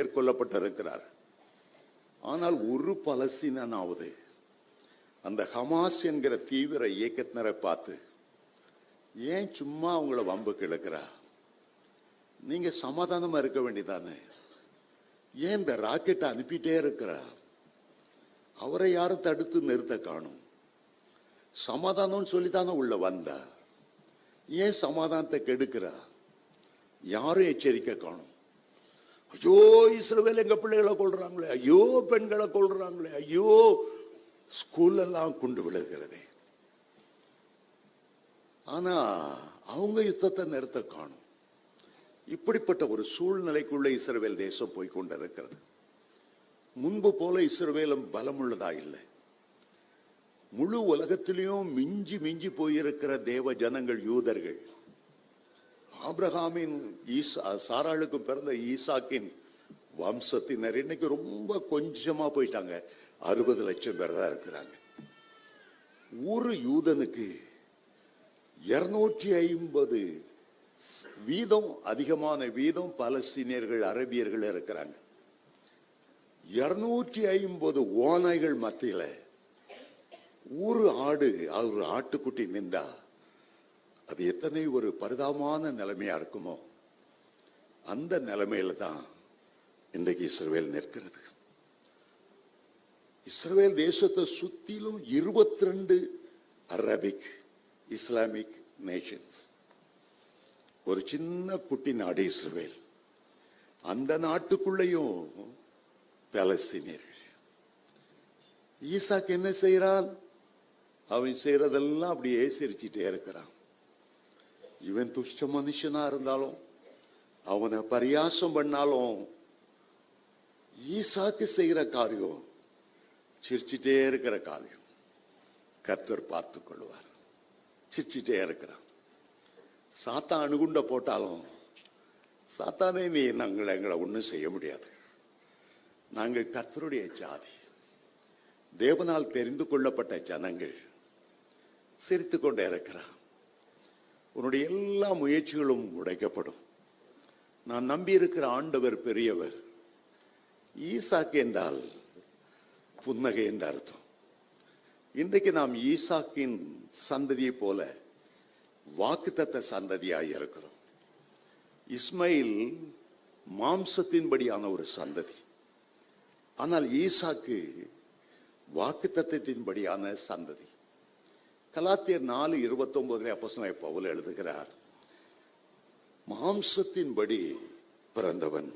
மேற்கொள்ளப்பட்டிருக்கிறார். ஆனால் ஒரு பலஸ்தீனாவது அந்த ஹமாஸ் என்கிற தீவிர இயக்கத்தினரை பார்த்து ஏன் சும்மா அவங்கள வம்புக்கு கிழக்கிறா? நீங்க சமாதானமா இருக்க வேண்டியதானே? ஏன் இந்த ராக்கெட்டை அனுப்பிட்டே இருக்கிறா? அவரை யாரும் தடுத்து நிறுத்த காணும். சமாதானம்னு சொல்லித்தானே உள்ள வந்தா? ஏன் சமாதானத்தை கெடுக்கிறா? யாரும் எச்சரிக்கை காணும். ஐயோ இஸ்ரவேல் எங்க பிள்ளைகளை கொள்றாங்களே ஐயோ பெண்களை கொள்றாங்களே ஐயோ ஸ்கூலெல்லாம் கொண்டு குண்டு விழுகிறதே. ஆனா அவங்க யுத்தத்தை நிறுத்த காணும். இப்படிப்பட்ட ஒரு சூழ்நிலைக்குள்ள இஸ்ரவேல் தேசம் போய் கொண்டிருக்கிறது. முன்பு போல இஸ்ரவேலும் பலமுள்ளதா இல்லை. முழு உலகத்திலையும் மிஞ்சி மிஞ்சி போயிருக்கிற தேவ ஜனங்கள் யூதர்கள் ஆப்ரஹாமின் ஈசா சாராளுக்கும் பிறந்த ஈசாக்கின் வம்சத்தினர் இன்னைக்கு ரொம்ப கொஞ்சமா போயிட்டாங்க. அறுபது லட்சம் பேர் தான் இருக்கிறாங்க. ஒரு யூதனுக்கு இருநூற்றி ஐம்பது வீதம் அதிகமான வீதம் பலஸ்தீனியர்கள் அரபியர்கள் இருக்கிறாங்க. இருநூற்றி ஐம்பது ஓநாய்கள் மத்தியில் ஒரு ஆடு ஒரு ஆட்டுக்குட்டி நின்றா அது எத்தனை ஒரு பரிதாபமான நிலைமையாக இருக்குமோ அந்த நிலைமையில தான் இன்றைக்கு இஸ்ரேல் நிற்கிறது. இஸ்ரவேல் தேசத்தை சுத்திலும் இருபத்தி ரெண்டு அரபிக் இஸ்லாமிக் நேஷன்ஸ் ஒரு சின்ன குட்டி நாடு இஸ்ரேல் அந்த நாட்டுக்குள்ளேயும் பாலஸ்தீனியர்கள். ஈசாக்கு என்ன செய்யறான் அவன் செய்யறதெல்லாம் அப்படியே சிரிச்சிட்டே இருக்கிறான். இவன் துஷ்ட மனுஷனா இருந்தாலும் அவனை பரியாசம் பண்ணாலும் ஈசாக்கு செய்கிற காரியம் சிரிச்சிட்டே இருக்கிற காரியம். கர்த்தர் பார்த்து கொள்வார். சிரிச்சிட்டே இருக்கிறான். சாத்தா அணுகுண்ட போட்டாலும் சாத்தானே நீ நாங்கள் எங்களை ஒன்றும் செய்ய முடியாது. நாங்கள் கர்த்தருடைய ஜாதி. தேவனால் தெரிந்து கொள்ளப்பட்ட ஜனங்கள் சிரித்து கொண்டே இருக்கிறான். உன்னுடைய எல்லா முயற்சிகளும் உடைக்கப்படும். நான் நம்பி இருக்கிற ஆண்டவர் பெரியவர். ஈசாக்கு என்றால் புன்னகை என்ற அர்த்தம். இன்றைக்கு நாம் ஈசாக்கின் சந்ததியை போல வாக்குத்தத்த சந்ததியாக இருக்கிறோம். இஸ்மைல் மாம்சத்தின்படியான ஒரு சந்ததி. ஆனால் ஈசாக்கு வாக்குத்தத்தின்படியான சந்ததி. கலாத்தியர் நாலு இருபத்தி அப்போ அப்போஸ்தலனாகிய பவுல் எழுதுகிறார் மாம்சத்தின்படி பிறந்தவன்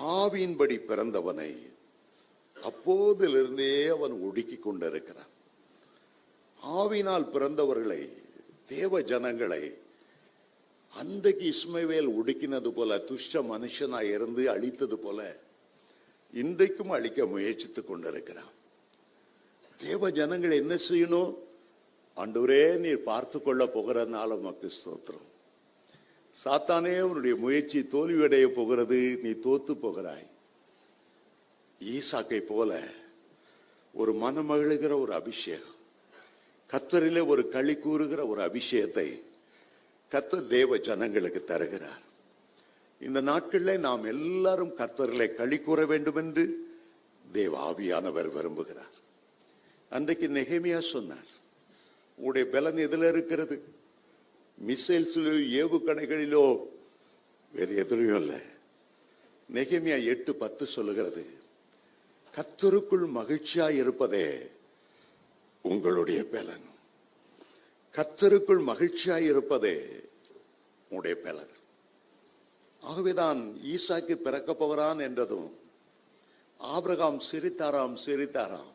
ஆவியின்படி பிறந்தவனை அப்போதிலிருந்தே அவன் ஒடுக்கி கொண்டிருக்கிறான். ஆவினால் பிறந்தவர்களை தேவ ஜனங்களை அன்றைக்கு இஸ்மவேல் ஒடுக்கினது போல துஷ்ட மனுஷனாய் இருந்து அழித்தது போல இன்றைக்கும் அழிக்க முயற்சித்துக் கொண்டிருக்கிறான். தேவ ஜனங்கள் என்ன செய்யணும்? ஆண்டவரே நீர் பார்த்து கொள்ள போகிறதுனால உமக்கு ஸ்தோத்திரம். சாத்தானே உன்னுடைய முயற்சி தோல்வியடைய போகிறது நீ தோத்து போகிறாய். ஈசாக்கை போல ஒரு மனமகிழுகிற ஒரு அபிஷேகம் கத்தரிலே ஒரு களி கூறுகிற ஒரு அபிஷேகத்தை கத்தர் தேவ ஜனங்களுக்கு தருகிறார். இந்த நாட்களில் நாம் எல்லாரும் கர்த்தர்களை களி கூற வேண்டும் என்று தேவ ஆவியானவர் விரும்புகிறார். அன்றைக்கு நெகேமியா சொன்னார் உங்களுடைய பலன் எதில் இருக்கிறது? மிசைல்ஸிலோ ஏவுகணைகளிலோ? வேறு எதுலையும் இல்லை. நெகேமியா எட்டு பத்து சொல்லுகிறது கத்தருக்குள் மகிழ்ச்சியாய் இருப்பதே உங்களுடைய பலன். கத்தருக்குள் மகிழ்ச்சியாய் இருப்பதே உங்களுடைய பலன். ஆகவேதான் ஈசாக்கு பிறக்கப்போகிறான் என்றதும் ஆபிரகாம் சிரித்தாராம் சிரித்தாராம்.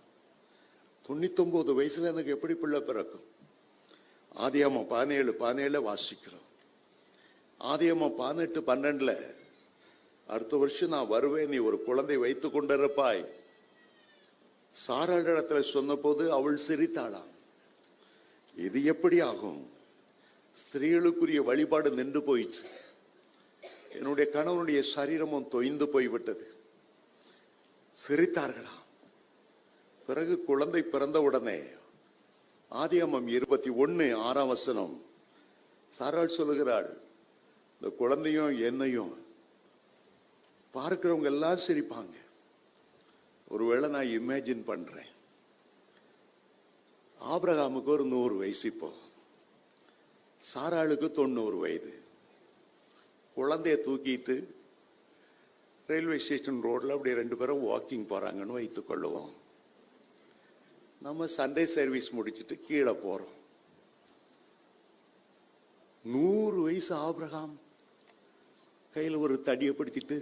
தொண்ணூத்தொன்பது வயசுல எனக்கு எப்படி பிள்ளை பிறக்கும்? ஆதியாமம் பதினேழு பதினேழு வாசிக்கிறோம். ஆதியாமம் பதினெட்டு பன்னெண்டுல அடுத்த வருஷம் நான் வருவேன் நீ ஒரு குழந்தை வைத்துக் கொண்டிருப்பாய். சாராளிடத்துல சொன்னபோது அவள் சிரித்தாளாம். இது எப்படி ஆகும்? ஸ்திரீகளுக்குரிய வழிபாடு நின்று போயிடுச்சு என்னுடைய கணவனுடைய சரீரமும் தொய்ந்து போய்விட்டது. சிரித்தார்களாம். பிறகு குழந்தை பிறந்த உடனே ஆதியமம் இருபத்தி ஒன்று ஆறாம் வசனம். சாராள் சொல்லுகிறாள் இந்த குழந்தையும் என்னையும் பார்க்குறவங்க எல்லாம் சிரிப்பாங்க. ஒருவேளை நான் இமேஜின் பண்ணுறேன் ஆபிரகாமுக்கு ஒரு நூறு வயசு இப்போ. சாராளுக்கு தொண்ணூறு வயது. குழந்தைய தூக்கிட்டு ரயில்வே ஸ்டேஷன் ரோட்டில் அப்படியே ரெண்டு பேரும் வாக்கிங் போகிறாங்கன்னு வைத்துக்கொள்ளுவோம் நம்ம சண்டே சர்வீஸ் முடிச்சிட்டு கீழே போறோம். நூறு வயசு ஆபிரகாம். கையில் ஒரு தடியை பிடிச்சிட்டு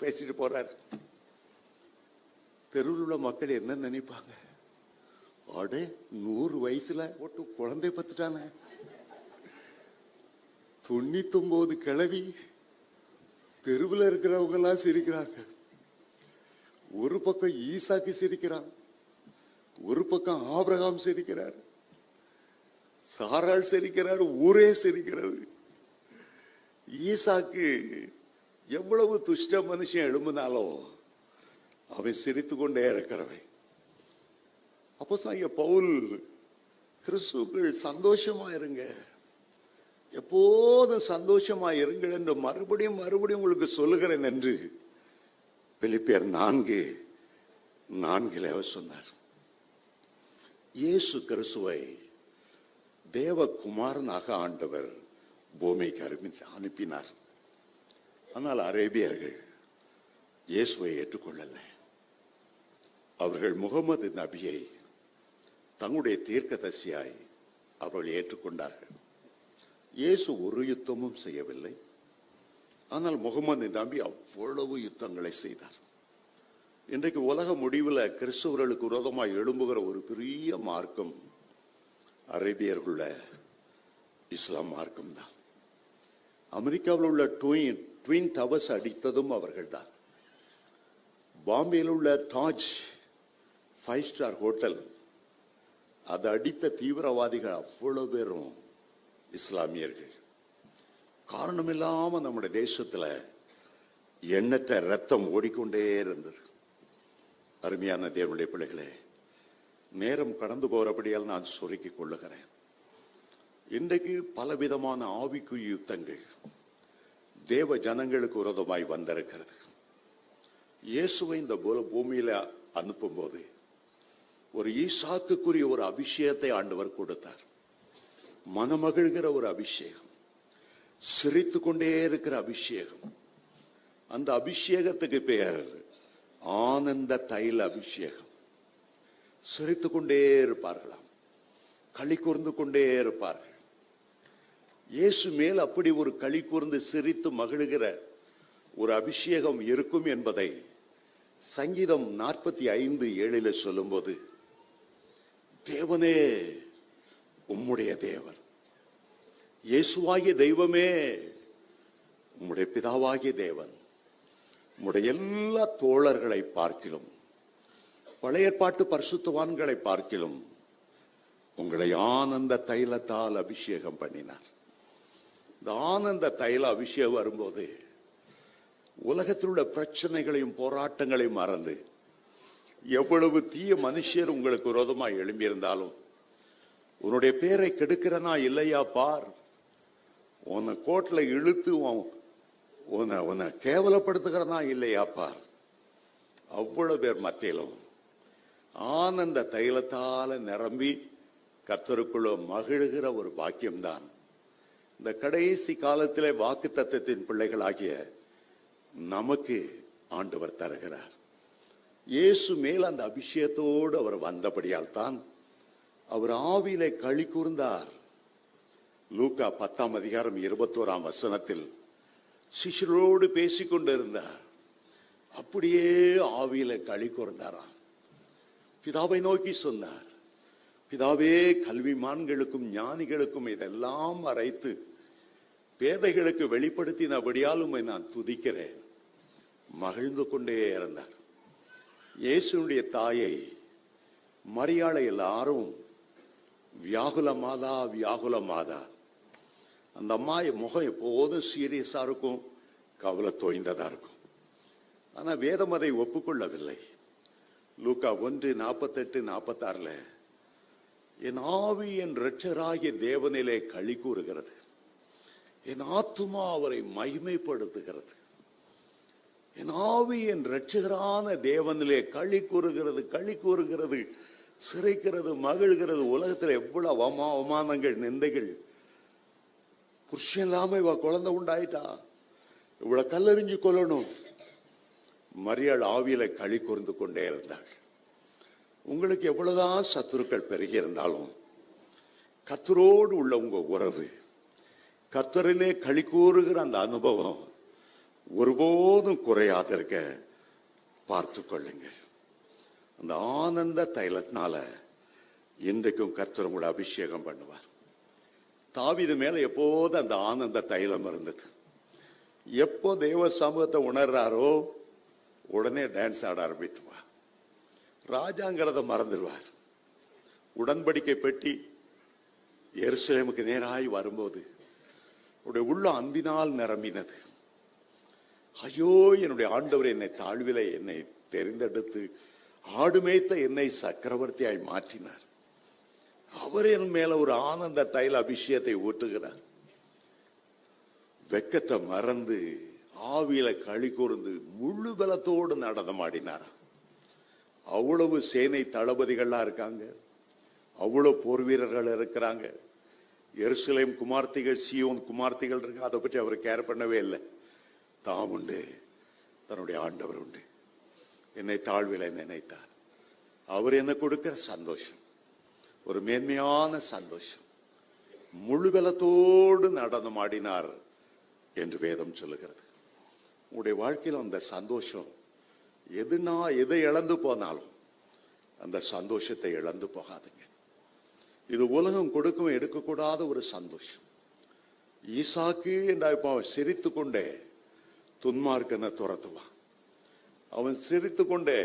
பேசிட்டு போறாரு. தெருவில் உள்ள மக்கள் என்ன நினைப்பாங்க? அடே நூறு வயசுல ஒட்டு குழந்தை பத்துட்டான. தொண்ணூத்தொன்பது கிழவி தெருவில் இருக்கிறவங்க எல்லாம் சிரிக்கிறாங்க. ஒரு பக்கம் ஈசாக்கு சிரிக்கிறான் ஒரு பக்கம் ஆபிரகாம் சிரிக்கிறார். சாரால் சிரிக்கிறார் ஊரே சிரிக்கிறது. ஈசாக்கு எவ்வளவு துஷ்ட மனுஷன் எழும்பினாலோ அவன் சிரித்து கொண்டே இருக்கிறவன். அப்போ சாய பவுல் கிறிஸ்துக்கள் சந்தோஷமா இருங்க எப்போதும் சந்தோஷமா இருங்கள் என்று மறுபடியும் மறுபடியும் உங்களுக்கு சொல்லுகிறேன் என்று பிலிப்பியர் நான்கு நான்கில் அவர் சொன்னார் இயேசு கிறிஸ்துவை தேவகுமாரனாக ஆண்டவர் பூமிக்கு அருமி அனுப்பினார். ஆனால் அரேபியர்கள் இயேசுவை ஏற்றுக்கொள்ளல. அவர்கள் முகமது நபியை தங்களுடைய தீர்க்கதரிசியாய் அவர்கள் ஏற்றுக்கொண்டார்கள். இயேசு ஒரு யுத்தமும் செய்யவில்லை. ஆனால் முகமது நம்பி அவ்வளவு யுத்தங்களை செய்தார். இன்றைக்கு உலக முடிவில் கிறிஸ்தவர்களுக்கு விரோதமாக எழும்புகிற ஒரு பெரிய மார்க்கம் அரேபியர்களுள்ள இஸ்லாம் மார்க்கம் தான் அமெரிக்காவில் உள்ள ட்வின் ட்வின் டவர்ஸ் அடித்ததும் அவர்கள்தான். பாம்பேயில் உள்ள தாஜ் ஃபைவ் ஸ்டார் ஹோட்டல் அதை அடித்த தீவிரவாதிகள் அவ்வளோ பேரும் இஸ்லாமியர்கள். காரணம் இல்லாமல் நம்முடைய தேசத்தில் எண்ணற்ற ரத்தம் ஓடிக்கொண்டே இருந்தது அருமையான தேவனுடைய பிள்ளைகளே நேரம் கடந்து போகிறபடியால் நான் சுருக்கிக் கொள்ளுகிறேன். இன்றைக்கு பலவிதமான ஆவிக்குரிய யுத்தங்கள் தேவ ஜனங்களுக்கு விரோதமாய் வந்திருக்கிறது. இயேசுவை இந்த பூமியில் அனுப்பும்போது ஒரு ஈசாக்குக்குரிய ஒரு அபிஷேகத்தை ஆண்டவர் கொடுத்தார். மனமகிழ்கிற ஒரு அபிஷேகம். சிரித்து கொண்டே இருக்கிற அபிஷேகம். அந்த அபிஷேகத்துக்கு பெயர் ஆனந்த தைல அபிஷேகம். சிரித்து கொண்டே இருப்பார்களாம். களி கூர்ந்து கொண்டே இருப்பார்கள். இயேசு மேல் அப்படி ஒரு களி கூர்ந்து சிரித்து மகிழுகிற ஒரு அபிஷேகம் இருக்கும் என்பதை சங்கீதம் நாற்பத்தி ஐந்து ஏழில் சொல்லும்போது தேவனே உம்முடைய தேவன். இயேசுவாகிய தெய்வமே உம்முடைய பிதாவாகிய தேவன் உம்முடைய எல்லா தோழர்களை பார்க்கிலும் பழைய ஏற்பாட்டு பரிசுத்தவான்களை பார்க்கிலும் உங்களை ஆனந்த தைலத்தால் அபிஷேகம் பண்ணினார். இந்த ஆனந்த தைல அபிஷேகம் வரும்போது உலகத்தில் உள்ள பிரச்சனைகளையும் போராட்டங்களையும் மறந்து எவ்வளவு தீய மனுஷர் உங்களுக்கு விரோதமாக எழும்பியிருந்தாலும் உன்னுடைய பேரை கெடுக்கிறனா இல்லையா பார்? உன்னை கோட்டில் இழுத்து உன் உன்னை உன்னை கேவலப்படுத்துகிறதா இல்லையாப்பா அவ்வளோ பேர் மத்தியிலும் ஆனந்த தைலத்தால நிரம்பி கத்தருக்குள்ள மகிழுகிற ஒரு பாக்கியம்தான். இந்த கடைசி காலத்திலே வாக்கு தத்துவத்தின் பிள்ளைகளாகிய நமக்கு ஆண்டவர் தருகிறார். இயேசு மேல் அந்த அபிஷேகத்தோடு அவர் வந்தபடியால் தான் அவர் ஆவியிலே களி கூர்ந்தார். லூக்கா பத்தாம் அதிகாரம் இருபத்தோராம் வசனத்தில் சிஷ்யரோடு பேசிக் கொண்டிருந்தார் அப்படியே ஆவியில களி கூர்ந்தாராம். பிதாவை நோக்கி சொன்னார் பிதாவே கல்விமான்களுக்கும் ஞானிகளுக்கும் இதெல்லாம் மறைத்து பேதைகளுக்கு வெளிப்படுத்தினபடியால் நான் துதிக்கிறேன். மகிழ்ந்து கொண்டே இருந்தார். இயேசுனுடைய தாயை மரியாதை எல்லாரும் வியாகுல மாதா வியாகுல மாதா அந்த அம்மா முகம் எப்போதும் சீரியஸாக இருக்கும் கவலை தோய்ந்ததாக இருக்கும். ஆனால் வேதம் அதை ஒப்புக்கொள்ளவில்லை. லூக்கா ஒன்று நாற்பத்தெட்டு நாற்பத்தாறுல என் ஆவி என் இரட்சராகிய தேவனிலே களி கூறுகிறது. என் ஆத்துமா அவரை மகிமைப்படுத்துகிறது. என் ஆவி என் ரட்சகரான தேவனிலே களி கூறுகிறது களி கூறுகிறது சிறைக்கிறது மகிழ்கிறது. உலகத்தில் எவ்வளவு அவமா அவமானங்கள் நிந்தைகள் புருஷன் இல்லாம இவ குழந்தை உண்டாயிட்டா? இவ்வளவு கல்லறிஞ்சு கொல்லணும். மரியாள் ஆவியில களி கூர்ந்து கொண்டே இருந்தாள். உங்களுக்கு எவ்வளவுதான் சத்துருக்கள் பெருகி இருந்தாலும் கத்தரோடு உள்ள உங்க உறவு கத்தரிலே களி கூறுகிற அந்த அனுபவம் ஒருபோதும் குறையாதிருக்க பார்த்து கொள்ளுங்கள். அந்த ஆனந்த தைலத்தினால இன்றைக்கும் கர்த்தர் உங்களை அபிஷேகம் பண்ணுவார். தாவிது மேலே எப்போது அந்த ஆனந்த தைலம் இருந்தது? எப்போ தெய்வ சமூகத்தை உணர்றாரோ உடனே டான்ஸ் ஆட ஆரம்பித்துவார். ராஜாங்கிறத மறந்துடுவார். உடன்படிக்கை பெட்டி எருசலேமுக்கு நேராய் வரும்போது உடைய உள்ள அன்பினால் நிரம்பினது. ஐயோ என்னுடைய ஆண்டவர் என்னை தாழ்வில என்னை தெரிந்தெடுத்து ஆடு மேய்த்த என்னை சக்கரவர்த்தியாய் மாற்றினார். அவர் என் மேல ஒரு ஆனந்த தைல அபிஷேகத்தை ஊற்றுகிறார். வெக்கத்தை மறந்து ஆவியில களி கூர்ந்து முழு பலத்தோடு நடனமாடினார் அவ்வளவு சேனை தளபதிகள்லாம் இருக்காங்க. அவ்வளவு போர் வீரர்கள் இருக்கிறாங்க. எருசலேம் குமார்த்திகள் சியோன் குமார்த்திகள் இருக்கு அதை பற்றி அவர் கேர் பண்ணவே இல்லை. தாம் உண்டு. தன்னுடைய ஆண்டவர் உண்டு. என்னை தாழ்வில் நினைத்தார். அவர் என்ன கொடுக்கிற? சந்தோஷம். ஒரு மேன்மையான சந்தோஷம். முழு பலத்தோடு நடனமாடினார் என்று வேதம் சொல்லுகிறது. உங்களுடைய வாழ்க்கையில் அந்த சந்தோஷம் எதுனா எதை இழந்து போனாலும் அந்த சந்தோஷத்தை இழந்து போகாதுங்க. இது உலகம் கொடுக்கும் எடுக்கக்கூடாத ஒரு சந்தோஷம். ஈசாக்கு என்ற இப்போ அவன் சிரித்து கொண்டே துன்மார்க்கனை துரத்துவான். அவன் சிரித்து கொண்டே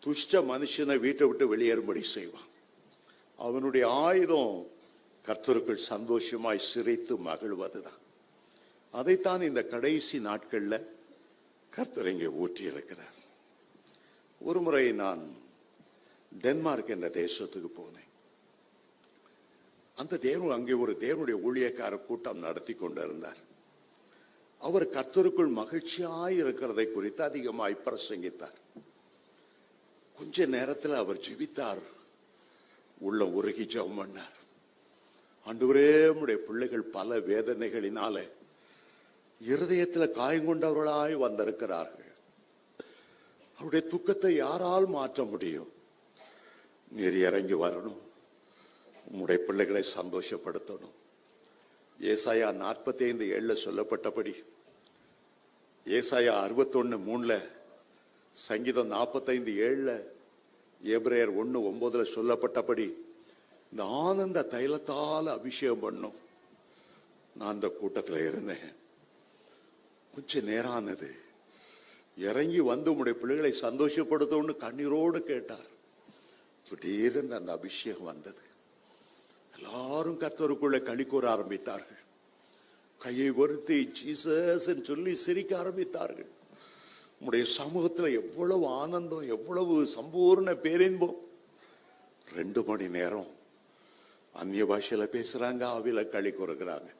துஷ்ட மனுஷனை வீட்டை விட்டு வெளியேறும்படி செய்வான். அவனுடைய ஆயுதம் கர்த்தருக்குள் சந்தோஷமாய் சிரித்து மகிழ்வதுதான். அதைத்தான் இந்த கடைசி நாட்களில் கர்த்தர் இங்கே ஊற்றியிருக்கிறார். ஒரு முறை நான் டென்மார்க் என்ற தேசத்துக்கு போனேன். அந்த தேவன் அங்கே ஒரு தேவனுடைய ஊழியக்கார கூட்டம் நடத்தி கொண்டிருந்தார். அவர் கர்த்தருக்குள் மகிழ்ச்சியாய் இருக்கிறதை குறித்து அதிகமாய் பிரசங்கித்தார். கொஞ்ச நேரத்தில் அவர் ஜிபித்தார். உள்ள உருகி ஜெபம் பண்ணார். ஆண்டவரே நம்முடைய பிள்ளைகள் பல வேதனைகளினால இருதயத்தில் காயங்கொண்டவர்களாய் வந்திருக்கிறார்கள். அவருடைய துக்கத்தை யாரால் மாற்ற முடியும்? நீர் இறங்கி வரணும். உம்முடைய பிள்ளைகளை சந்தோஷப்படுத்தணும். ஏசாயா நாற்பத்தி ஐந்து ஏழில் சொல்லப்பட்டபடி ஏசாயா அறுபத்தொன்னு மூணில் சங்கீதம் நாற்பத்தைந்து ஏழில் ஏப்ரேயர் ஒன்று ஒன்பதில் சொல்லப்பட்டபடி இந்த ஆனந்த தைலத்தால் அபிஷேகம் பண்ணும். நான் அந்த கூட்டத்தில் இருந்தேன். கொஞ்சம் நேரம் ஆனது இறங்கி வந்து உங்களுடைய பிள்ளைகளை சந்தோஷப்படுத்தணும்னு கண்ணீரோடு கேட்டார். திடீரென்று அந்த அபிஷேகம் வந்தது. எல்லாரும் கத்தருக்குள்ளே களி கூற ஆரம்பித்தார்கள். கையை வருத்தி ஜீசஸ் சொல்லி சிரிக்க ஆரம்பித்தார்கள். நம்முடைய சமூகத்தில் எவ்வளவு ஆனந்தம் எவ்வளவு சம்பூர்ண பேரின்பம். ரெண்டு மணி நேரம் அந்நிய பாஷையில் பேசுகிறாங்க ஆவியில் களி கூறுகிறாங்க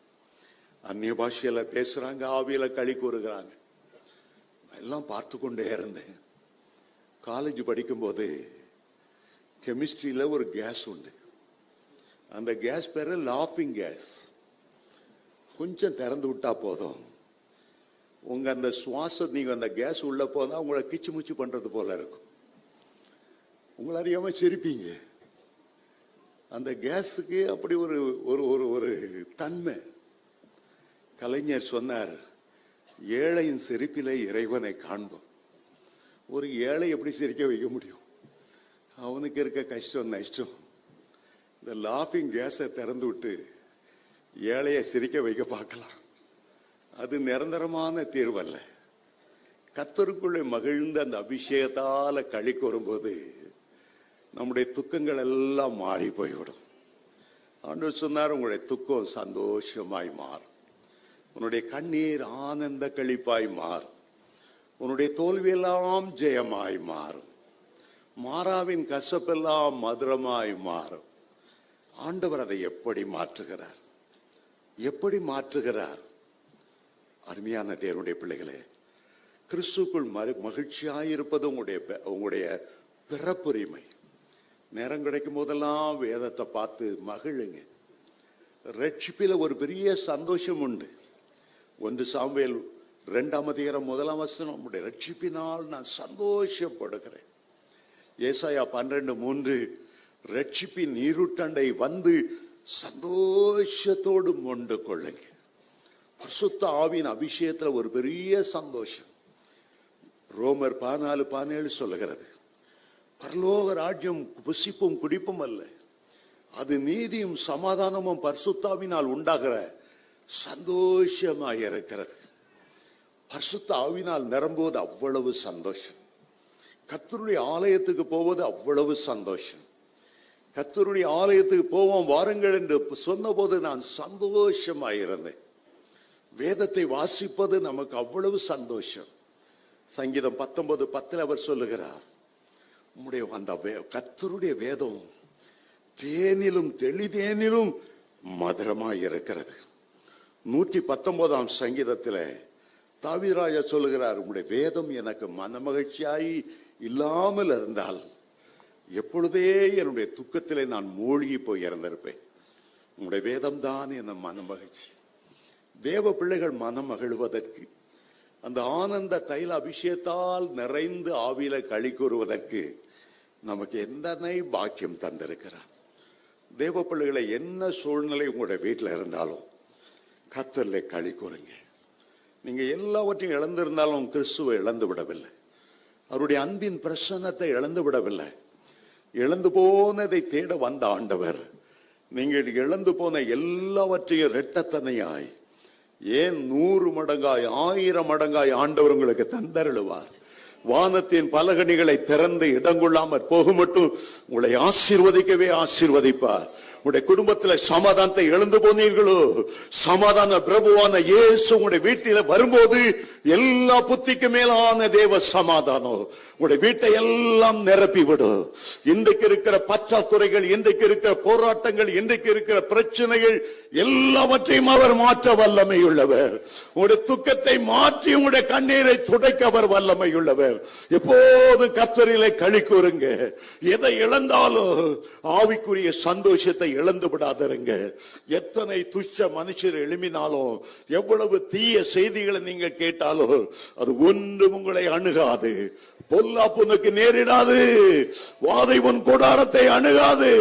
அந்நிய பாஷையில் பேசுகிறாங்க ஆவியில் களி கூறுகிறாங்க எல்லாம் பார்த்து கொண்டே இருந்தேன். காலேஜ் படிக்கும்போது கெமிஸ்ட்ரியில் ஒரு கேஸ் உண்டு. அந்த கேஸ் பேர் லாஃபிங் கேஸ் கொஞ்சம் திறந்து விட்டா போதும். உங்கள் அந்த சுவாசம் நீங்கள் அந்த கேஸ் உள்ள போனால் உங்களை கிச்சு முச்சு பண்ணுறது போல இருக்கும். உங்களை அறியாமல் சிரிப்பீங்க. அந்த கேஸுக்கு அப்படி ஒரு ஒரு ஒரு ஒரு தன்மை. கலைஞர் சொன்னார் ஏழையின் சிரிப்பிலே இறைவனை காண்போம். ஒரு ஏழை எப்படி சிரிக்க வைக்க முடியும்? அவனுக்கு இருக்க கஷ்டம் நஷ்டம். இந்த லாஃபிங் கேஸை திறந்து விட்டு ஏழையை சிரிக்க வைக்க பார்க்கலாம். அது நிரந்தரமான தீர்வல்ல. கத்தருக்குள்ளே மகிழ்ந்த அந்த அபிஷேகத்தால் களி கூறும்போது நம்முடைய துக்கங்கள் எல்லாம் மாறி போய்விடும். ஆண்டு சொன்னார் உங்களுடைய துக்கம் சந்தோஷமாய் மாறும். உன்னுடைய கண்ணீர் ஆனந்த கழிப்பாய் மாறும். உன்னுடைய தோல்வியெல்லாம் ஜெயமாய் மாறும். மாறாவின் கசப்பெல்லாம் மதுரமாய் மாறும். ஆண்டவர் அதை எப்படி மாற்றுகிறார்? எப்படி மாற்றுகிறார்? அருமையான தேவனுடைய பிள்ளைகளே கிறிஸ்துக்குள் மறு மகிழ்ச்சியாயிருப்பது உங்களுடைய உங்களுடைய பிறப்புரிமை. நேரம் கிடைக்கும் போதெல்லாம் வேதத்தை பார்த்து மகிழுங்க. ரட்சிப்பில் ஒரு பெரிய சந்தோஷம் உண்டு. ஒன்று சாம்பேல் ரெண்டாம் அதிகாரம் முதலாம் வசனம் உம்முடைய ரட்சிப்பினால் நான் சந்தோஷப்படுகிறேன். ஏசாயா பன்னிரெண்டு மூன்று ரட்சிப்பின் நீருட்டண்டை வந்து சந்தோஷத்தோடு மொண்டு கொள்ளுங்க. பரிசுத்த ஆவின் அபிஷேகத்தில் ஒரு பெரிய சந்தோஷம். ரோமர் பதினாலு பதினேழு சொல்லுகிறது. பரலோக ராஜ்யம் புசிப்பும் குடிப்பும் அல்ல. அது நீதியும் சமாதானமும் பரிசுத்தாவினால் உண்டாகிற சந்தோஷமாக இருக்கிறது. பரிசுத்த ஆவினால் நிரம்புவது அவ்வளவு சந்தோஷம். கத்தருடைய ஆலயத்துக்கு போவது அவ்வளவு சந்தோஷம். கத்தருடைய ஆலயத்துக்கு போவோம் வாருங்கள் என்று சொன்னபோது நான் சந்தோஷமாக இருந்தேன். வேதத்தை வாசிப்பது நமக்கு அவ்வளவு சந்தோஷம். சங்கீதம் பத்தொன்பது பத்தில் அவர் சொல்லுகிறார் உம்முடைய அந்த வே- வேதம் தேனிலும் தெளிதேனிலும் மதுரமாக இருக்கிறது. நூற்றி பத்தொன்பதாம் சங்கீதத்தில் தாவிராஜா சொல்லுகிறார் உம்முடைய வேதம் எனக்கு மனமகிழ்ச்சியாய் இல்லாமல் இருந்தால் எப்பொழுதே என்னுடைய துக்கத்திலே நான் மூழ்கி போய் இறந்திருப்பேன். உங்களுடைய வேதம் தான் என் மனமகிழ்ச்சி. தேவ பிள்ளைகள் மனம் மகிழ்வதற்கு அந்த ஆனந்த தைல அபிஷேகத்தால் நிறைந்து ஆவியில களி கூறுவதற்கு நமக்கு எந்தனை பாக்கியம் தந்திருக்கிறார்? தேவ பிள்ளைகளை என்ன சூழ்நிலை உங்களுடைய வீட்டில் இருந்தாலும் கத்தரில் களி கூறுங்க. நீங்கள் எல்லாவற்றையும் இழந்திருந்தாலும் கிறிஸ்துவை இழந்து விடவில்லை. அவருடைய அன்பின் பிரசன்னத்தை இழந்து விடவில்லை. இழந்து போனதை தேட வந்த ஆண்டவர் நீங்கள் இழந்து போன எல்லாவற்றையும் இரட்டத்தனையாய் ஏன் நூறு மடங்காய் ஆயிரம் மடங்காய் ஆண்டவர் உங்களுக்கு தந்தருளுவார்? வானத்தின் பலகணிகளை திறந்து இடங்கொள்ளாமற் போக மட்டும் உங்களை ஆசீர்வதிக்கவே ஆசீர்வதிப்பார். உங்களுடைய குடும்பத்துல சமாதானத்தை எழுந்து போனீர்களோ? சமாதான பிரபுவான இயேசு உங்களுடைய வீட்டில வரும்போது எல்லா புத்திக்கு மேலான தேவ சமாதானம். உடைய வீட்டை எல்லாம் நிரப்பி விடும் இன்றைக்கு இருக்கிற பற்றாக்குறைகள் இன்றைக்கு இருக்கிற போராட்டங்கள் இன்றைக்கு இருக்கிற பிரச்சனைகள் எல்லாவற்றையும் அவர் மாற்ற வல்லமை உள்ளவர் உங்களுடைய துக்கத்தை மாற்றி உங்களுடைய கண்ணீரை துடைக்க அவர் வல்லமை உள்ளவர் எப்போது கத்தரிலே களி கூறுங்க. எதை இழந்தாலும் ஆவிக்குரிய சந்தோஷத்தை இழந்து விடாதருங்க. எத்தனை துச்ச மனுஷர் எழுமினாலும் எவ்வளவு தீய செய்திகளை நீங்க கேட்டாலும் அது ஒன்றும் உங்களை அணுகாது. பொல்லாப்புனுக்கு நேரிடாது. வாதை உன் கொடாரத்தை அணுகாது.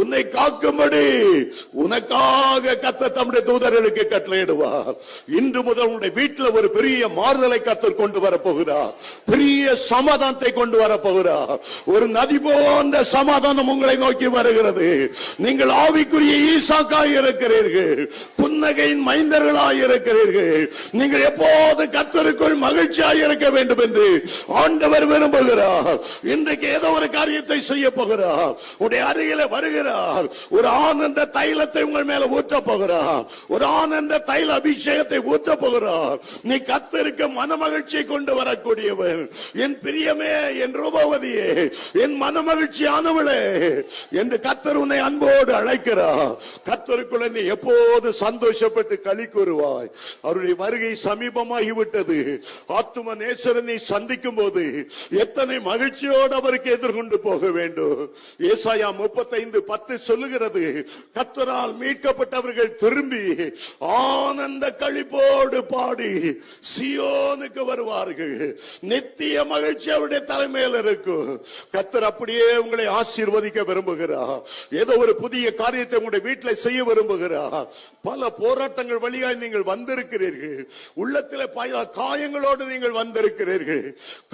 உன்னை காக்கும்படி உனக்காக கத்த தம்முடைய தூதர்களுக்கு கட்டளையிடுவார். இன்று முதல் உன்னுடைய வீட்டில் ஒரு பெரிய மாறுதலை கத்தர் கொண்டு வரப்போகிறார். பெரிய சமாதானத்தை கொண்டு வரப்போகிறார். ஒரு நதி போன்ற சமாதானம் உங்களை நோக்கி வருகிறது. நீங்கள் ஆவிக்குரிய ஈசாக்காய் இருக்கிறீர்கள். புன்னகையின் மைந்தர்களாய் இருக்கிறீர்கள். நீங்கள் எப்போது கத்தருக்குள் மகிழ்ச்சியாய் இருக்க வேண்டும் என்று ஆண்டவர் விரும்புகிறார் இன்றைக்கு ஏதோ ஒரு காரியத்தை செய்ய போகிறார். உடைய அருகில வருகிறார். ஒரு ஆனந்த தைலத்தை உங்கள் மேல ஊத்த போகிறார். ஒரு ஆனந்த தைல அபிஷேகத்தை ஊத்த போகிறார். நீ கத்திருக்க மன மனமகிழ்ச்சியை கொண்டு வரக்கூடியவர் என் பிரியமே என் ரூபவதியே என் மன மனமகிழ்ச்சியானவளே என்று கத்தர் உன்னை அன்போடு அழைக்கிறார். கத்தருக்குள்ள நீ எப்போது சந்தோஷப்பட்டு களி கூறுவாய்? அவருடைய வருகை சமீபமாகிவிட்டது. ஆத்தும நேசரனை சந்திக்கும் போது எத்தனை மகிழ்ச்சியோடு அவருக்கு எதிர்கொண்டு போக வேண்டும்? ஏசாயா முப்பத்தைந்து பத்து சொல்லுகிறது கத்தரால் மீட்கப்பட்டவர்கள் திரும்பி ஆனந்த கழிப்போடு பாடி சியோனுக்கு வருவார்கள். நித்திய மகிழ்ச்சி அவருடைய தலைமையில் இருக்கும். கத்தர் அப்படியே உங்களை ஆசீர்வதிக்க விரும்புகிறார். ஏதோ ஒரு புதிய காரியத்தை உங்களுடைய வீட்டில் செய்ய விரும்புகிறார். பல போராட்டங்கள் வழியாய் நீங்கள் வந்திருக்கிறீர்கள். உள்ளத்தில் பல காயங்களோடு நீங்கள் வந்திருக்கிறீர்கள்.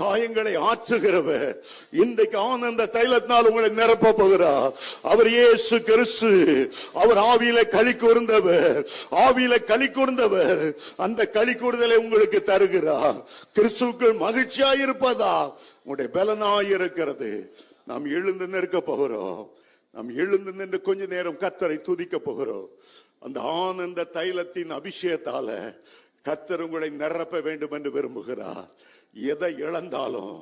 காயங்கள் உங்களை ஆற்றுகிறவர். இன்றைக்கு ஆனந்த தைலத்தினால் உங்களை நிரப்ப போகிறார் அவர் இயேசு கிறிஸ்து. அவர் ஆவியில களி கூர்ந்தவர். ஆவியில களி கூர்ந்தவர். அந்த களி கூறுதலை உங்களுக்கு தருகிறார் கிறிஸ்துக்கள் மகிழ்ச்சியாய் இருப்பதா? உங்களுடைய பலனாய் இருக்கிறது. நாம் எழுந்து நிற்க போகிறோம். நாம் எழுந்து நின்று கொஞ்ச நேரம் கத்தரை துதிக்க போகிறோம். அந்த ஆனந்த தைலத்தின் அபிஷேகத்தால கத்தர் உங்களை நிரப்ப வேண்டும் என்று விரும்புகிறார். எதை இழந்தாலும்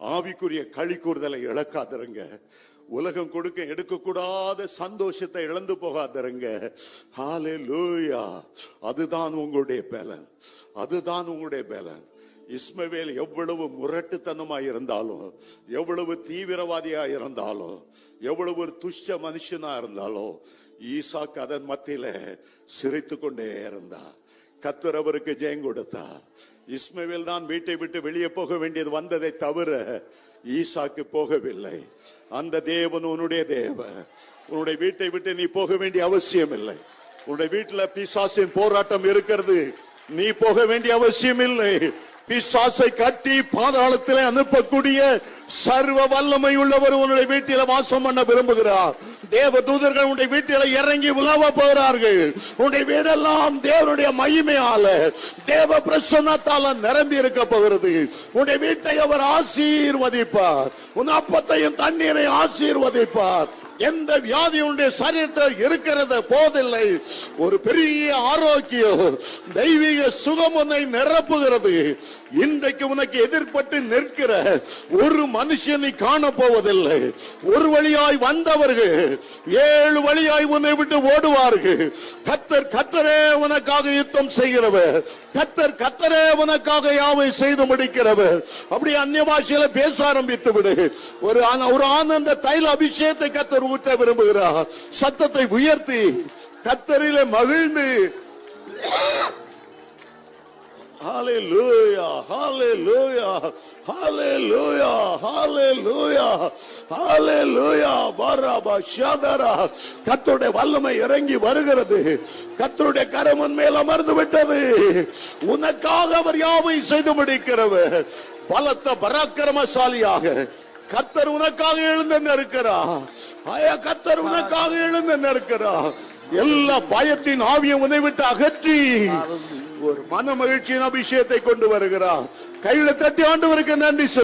ஆவிக்குரிய களி கூறுதலை இழக்காதருங்க. உலகம் கொடுக்க எடுக்கக்கூடாத சந்தோஷத்தை இழந்து போகாதருங்க. லூயா அதுதான் உங்களுடைய பலன். அதுதான் உங்களுடைய பலன். இஸ்மவேல் எவ்வளவு முரட்டுத்தனமாக இருந்தாலும் எவ்வளவு தீவிரவாதியாக இருந்தாலும் எவ்வளவு ஒரு துஷ்ட மனுஷனாக இருந்தாலும் ஈசாக்கு அதன் மத்தியில் சிரித்து கொண்டே இருந்தார். கத்தர் அவருக்கு ஜெயம் கொடுத்தார். இஸ்மவேல் தான் வீட்டை விட்டு வெளியே போக வேண்டியது வந்ததை தவிர ஈசாக்கு போகவில்லை. அந்த தேவன் உன்னுடைய தேவன். உன்னுடைய வீட்டை விட்டு நீ போக வேண்டிய அவசியம் இல்லை உன்னுடைய வீட்டுல பிசாசின் போராட்டம் இருக்கிறது. நீ போக வேண்டிய அவசியம் இல்லை பிசாசை கட்டி பாதாளத்திலே அனுப்பக்கூடிய சர்வ வல்லமை உள்ளவர் உன்னுடைய வீட்டில வாசம் பண்ண விரும்புகிறார். தேவ தூதர்கள் உன்னுடைய வீட்டில இறங்கி உலவ போகிறார்கள். உன்னுடைய வீடெல்லாம் தேவனுடைய மகிமையால தேவ பிரசன்னத்தால நிரம்பி இருக்க போகிறது. உன்னுடைய வீட்டை அவர் ஆசீர்வதிப்பார். உன் அப்பத்தையும் தண்ணீரை ஆசீர்வதிப்பார். எந்த வியாதி சரீரத்தில் இருக்கிறத போதில்லை. ஒரு பெரிய ஆரோக்கியம் தெய்வீக சுகம் உன்னை நிரப்புகிறது. இன்றைக்கு உனக்கு எதிர்பட்டு நிற்கிற ஒரு மனுஷனை காண போவதில்லை ஒரு வழியாய் வந்தவர்கள் ஏழு வழியாய் உன்னை விட்டு ஓடுவார்கள். கத்தர் கத்தரே உனக்காக யுத்தம் செய்கிறவர். கத்தர் கத்தரே உனக்காக யாவை செய்து முடிக்கிறவர். அப்படி அந்நிய பாஷையில பேச ஆரம்பித்து விடு. ஒரு ஆன- ஒரு ஆனந்த தைல அபிஷேகத்தை கத்தர் ஊற்ற விரும்புகிறார். சத்தத்தை உயர்த்தி கத்தரில மகிழ்ந்து. Hallelujah, hallelujah, hallelujah, hallelujah, hallelujah. பரபா ஷதரா. கர்த்தருடைய வல்லமை இறங்கி வருகிறது. கத்தருடைய கரமன் மேல் அமர்ந்து விட்டது. உனக்காக அவர் யாவை செய்து முடிக்கிறவர். பலத்த பராக்கிரமசாலியாக. கர்த்தர் உனக்காக எழுந்து ஆயா கர்த்தர் உனக்காக எழுந்து நிற்கிறார் எல்லா பயத்தின் ஆவியை உன்னை விட்டு அகற்றி ஒரு மன மகிழ்ச்சியின் அபிஷேகத்தை கொண்டு வருகிறார். கையில தட்டி ஆண்டவருக்கு நன்றி.